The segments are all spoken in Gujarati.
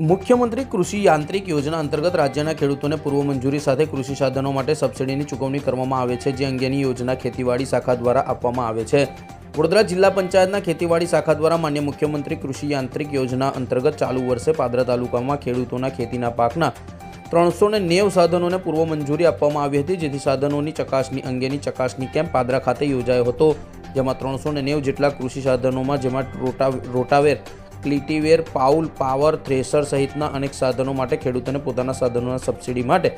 મુખ્યમંત્રી કૃષિ યાંત્રિક યોજના અંતર્ગત રાજ્યના ખેડૂતોને પૂર્વ મંજૂરી સાથે કૃષિ સાધનો માટે સબસિડીની ચૂકવણી કરવામાં આવે છે, જે અંગેની યોજના ખેતીવાડી શાખા દ્વારા આપવામાં આવે છે. વડોદરા જિલ્લા પંચાયતના ખેતીવાડી શાખા દ્વારા માન્ય મુખ્યમંત્રી કૃષિ યાંત્રિક યોજના અંતર્ગત ચાલુ વર્ષે પાદરા તાલુકામાં ખેડૂતોના ખેતીના પાકના ત્રણસો ને નેવ સાધનોને પૂર્વ મંજૂરી આપવામાં આવી હતી, જેથી સાધનોની ચકાસણી અંગેની ચકાસણી કેમ્પ પાદરા ખાતે યોજાયો હતો. જેમાં ત્રણસો ને નેવ જેટલા કૃષિ સાધનોમાં જેમાં રોટા, રોટાવેર ક્લિટીવેર, પાઉલ, પાવર થ્રેસર સહિતના અનેક સાધનો માટે ખેડૂતોને પોતાના સાધનોના સબસિડી માટે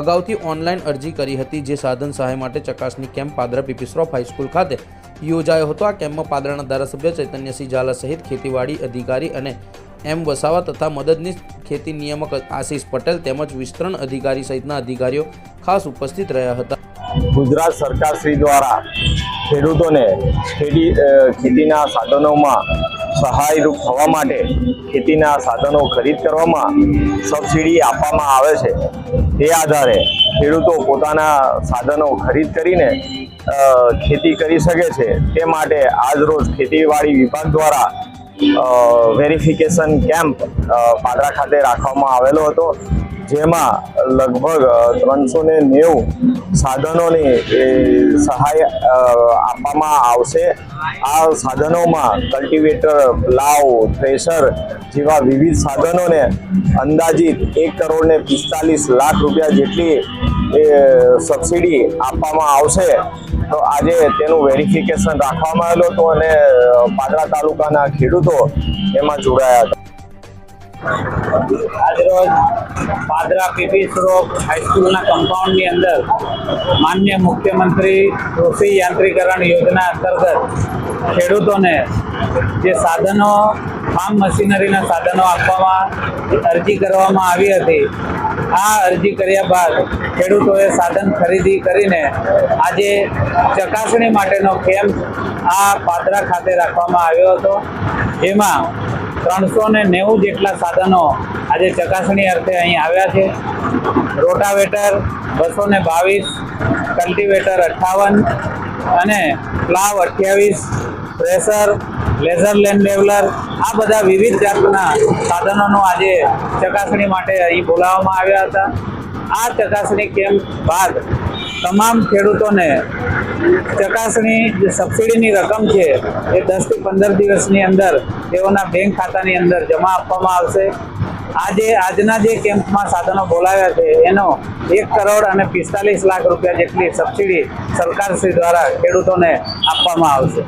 અગાઉથી ઓનલાઈન અરજી કરી હતી, જે સાધન સહાય માટે ચકાસણી કેમ્પ પાદરા પીપીશ્રોફ હાઈસ્કૂલ ખાતે યોજાયો હતો. આ કેમ્પમાં પાદરાના ધારાસભ્ય ચૈતન્યસિંહ ઝાલા સહિત ખેતીવાડી અધિકારી અને એમ વસાવા તથા મદદનીશ ખેતી નિયામક આશીષ પટેલ તેમજ વિસ્તરણ અધિકારી સહિતના અધિકારીઓ ખાસ ઉપસ્થિત રહ્યા હતા. ગુજરાત સરકાર શ્રી દ્વારા ખેડૂતોને ખેતી ખેતીના સાધનોમાં સહાયરૂપ થવા માટે ખેતીના સાધનો ખરીદ કરવામાં સબસિડી આપવામાં આવે છે. તે આધારે ખેડૂતો પોતાના સાધનો ખરીદ કરીને ખેતી કરી શકે છે. તે માટે આજરોજ ખેતીવાડી વિભાગ દ્વારા વેરિફિકેશન કેમ્પ પાદરા ખાતે રાખવામાં આવેલો હતો. જેમાં લગભગ ત્રણસો ને નેવું સાધનોની સહાય આપવામાં આવશે. આ સાધનોમાં કલ્ટિવેટર, પ્લાવ થ્રેશર જેવા વિવિધ સાધનોને અંદાજિત એક કરોડ ને પિસ્તાલીસ લાખ રૂપિયા જેટલી, એ, સબસિડી આપવામાં આવશે. તો આજે તેનું વેરિફિકેશન રાખવામાં આવેલું હતું અને પાદરા તાલુકાના ખેડૂતો એમાં જોડાયા હતા. આજરોજ પાદરા પીપી સ્રોપ હાઈસ્કૂલના કમ્પાઉન્ડની અંદર માન્ય મુખ્યમંત્રી કૃષિ યાંત્રીકરણ યોજના અંતર્ગત ખેડૂતોને જે સાધનો ફાર્મ મશીનરીના સાધનો આપવામાં અરજી કરવામાં આવી હતી, આ અરજી કર્યા બાદ ખેડૂતોએ સાધન ખરીદી કરીને આજે ચકાસણી માટેનો કેમ્પ આ પાદરા ખાતે રાખવામાં આવ્યો હતો. જેમાં ત્રણસો ને નેવું જેટલા સાધનો આજે ચકાસણી અર્થે અહીં આવ્યા છે. રોટાવેટર બસો ને બાવીસ કલ્ટિવેટર અઠ્ઠાવન અને પ્લાવ અઠ્યાવીસ, પ્રેશર, લેઝર લેન્ડ લેવલર આ બધા વિવિધ જાતના સાધનોનો આજે ચકાસણી માટે અહીં બોલાવવામાં આવ્યા હતા. આ ચકાસણી કેમ્પ બાદ તમામ ખેડૂતોને ચકાસણી જે સબસિડીની રકમ છે એ દસથી પંદર દિવસની અંદર તેઓના બેંક ખાતાની અંદર જમા આપવામાં આવશે. આજે આજના જે કેમ્પમાં સાધનો બોલાવ્યા છે, એનો એક કરોડ અને પિસ્તાલીસ લાખ રૂપિયા જેટલી સબસિડી સરકારશ્રી દ્વારા ખેડૂતોને આપવામાં આવશે.